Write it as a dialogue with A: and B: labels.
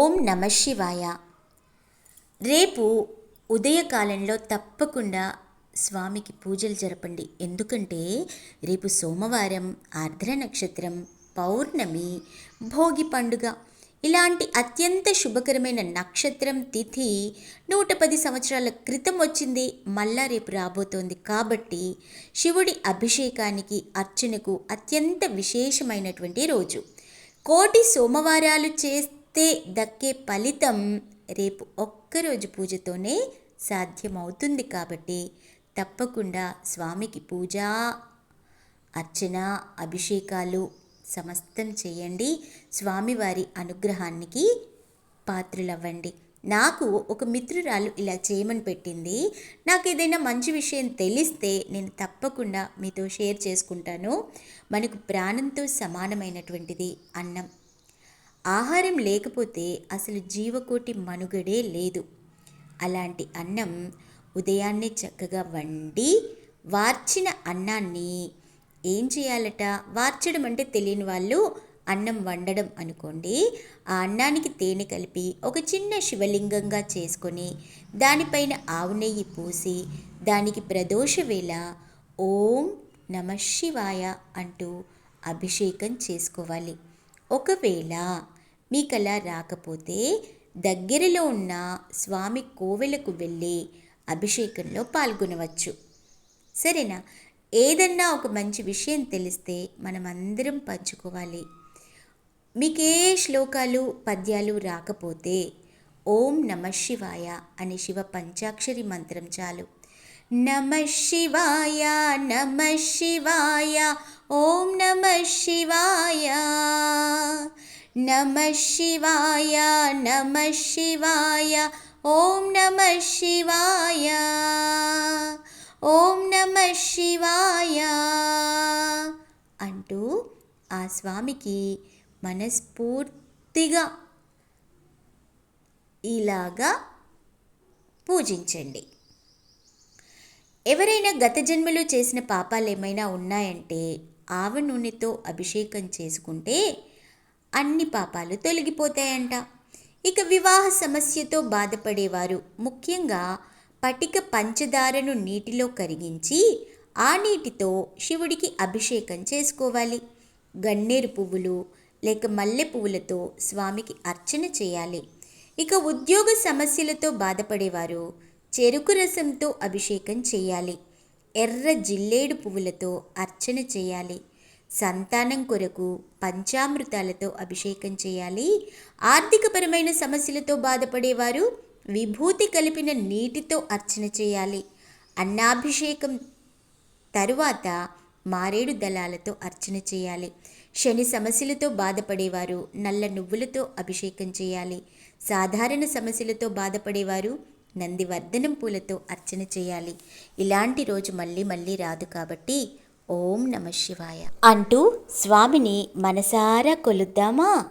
A: ఓం నమ శివాయ. రేపు ఉదయకాలంలో తప్పకుండా స్వామికి పూజలు జరపండి. ఎందుకంటే రేపు సోమవారం ఆర్ద్ర నక్షత్రం పౌర్ణమి భోగి పండుగ. ఇలాంటి అత్యంత శుభకరమైన నక్షత్రం తిథి నూట పది సంవత్సరాల క్రితం వచ్చింది. మళ్ళా రేపు రాబోతోంది కాబట్టి శివుడి అభిషేకానికి అర్చనకు అత్యంత విశేషమైనటువంటి రోజు. కోటి సోమవారాలు చేస్తే దక్కే ఫలితం రేపు ఒక్కరోజు పూజతోనే సాధ్యమవుతుంది కాబట్టి తప్పకుండా స్వామికి పూజ అర్చన అభిషేకాలు సమస్తం చేయండి. స్వామివారి అనుగ్రహానికి పాత్రులవ్వండి. నాకు ఒక మిత్రురాలు ఇలా చేయమని పెట్టింది. నాకు ఏదైనా మంచి విషయం తెలిస్తే నేను తప్పకుండా మీతో షేర్ చేసుకుంటాను. మనకు ప్రాణంతో సమానమైనటువంటిది అన్నం. ఆహారం లేకపోతే అసలు జీవకోటి మనుగడే లేదు. అలాంటి అన్నం ఉదయాన్నే చక్కగా వండి వార్చిన అన్నాన్ని ఏం చేయాలట? వార్చడం అంటే తెలియని వాళ్ళు అన్నం వండడం అనుకోండి. ఆ అన్నానికి తేనె కలిపి ఒక చిన్న శివలింగంగా చేసుకొని దానిపైన ఆవు నెయ్యి పూసి దానికి ప్రదోష వేళ ఓం నమ శివాయ అంటూ అభిషేకం చేసుకోవాలి. ఒకవేళ మీకు అలా రాకపోతే దగ్గరలో ఉన్న స్వామి కోవెలకు వెళ్ళి అభిషేకంలో పాల్గొనవచ్చు. సరేనా? ఏదన్నా ఒక మంచి విషయం తెలిస్తే మనం అందరం పంచుకోవాలి. మీకే శ్లోకాలు పద్యాలు రాకపోతే ఓం నమ శివాయ అనే శివ పంచాక్షరి మంత్రం చాలు. నమ శివాయ నమ శివాయ ఓం నమ శివాయ. నమ శివాయ నమ శివాయ. ఓం నమ శివాయ. ఓం నమ శివాయ. అంటూ ఆ స్వామికి మనస్ఫూర్తిగా ఇలాగా పూజించండి. ఎవరైనా గత జన్మలో చేసిన పాపాలు ఏమైనా ఉన్నాయంటే ఆవ నూనెతో అభిషేకం చేసుకుంటే అన్ని పాపాలు తొలగిపోతాయంట. ఇక వివాహ సమస్యతో బాధపడేవారు ముఖ్యంగా పటిక పంచదారను నీటిలో కరిగించి ఆ నీటితో శివుడికి అభిషేకం చేసుకోవాలి. గన్నేరు పువ్వులు లేక మల్లె పువ్వులతో స్వామికి అర్చన చేయాలి. ఇక ఉద్యోగ సమస్యలతో బాధపడేవారు చెరుకు రసంతో అభిషేకం చేయాలి. ఎర్ర జిల్లేడు పువ్వులతో అర్చన చేయాలి. సంతానం కొరకు పంచామృతాలతో అభిషేకం చేయాలి. ఆర్థికపరమైన సమస్యలతో బాధపడేవారు విభూతి కలిపిన నీటితో అర్చన చేయాలి. అన్నాభిషేకం తరువాత మారేడు దళాలతో అర్చన చేయాలి. శని సమస్యలతో బాధపడేవారు నల్ల నువ్వులతో అభిషేకం చేయాలి. సాధారణ సమస్యలతో బాధపడేవారు నందివర్ధనం పూలతో అర్చన చేయాలి. ఇలాంటి రోజు మళ్ళీ మళ్ళీ రాదు కాబట్టి ఓం నమ శివాయ. అంటూ స్వామిని మనసారా కొలుద్దామా?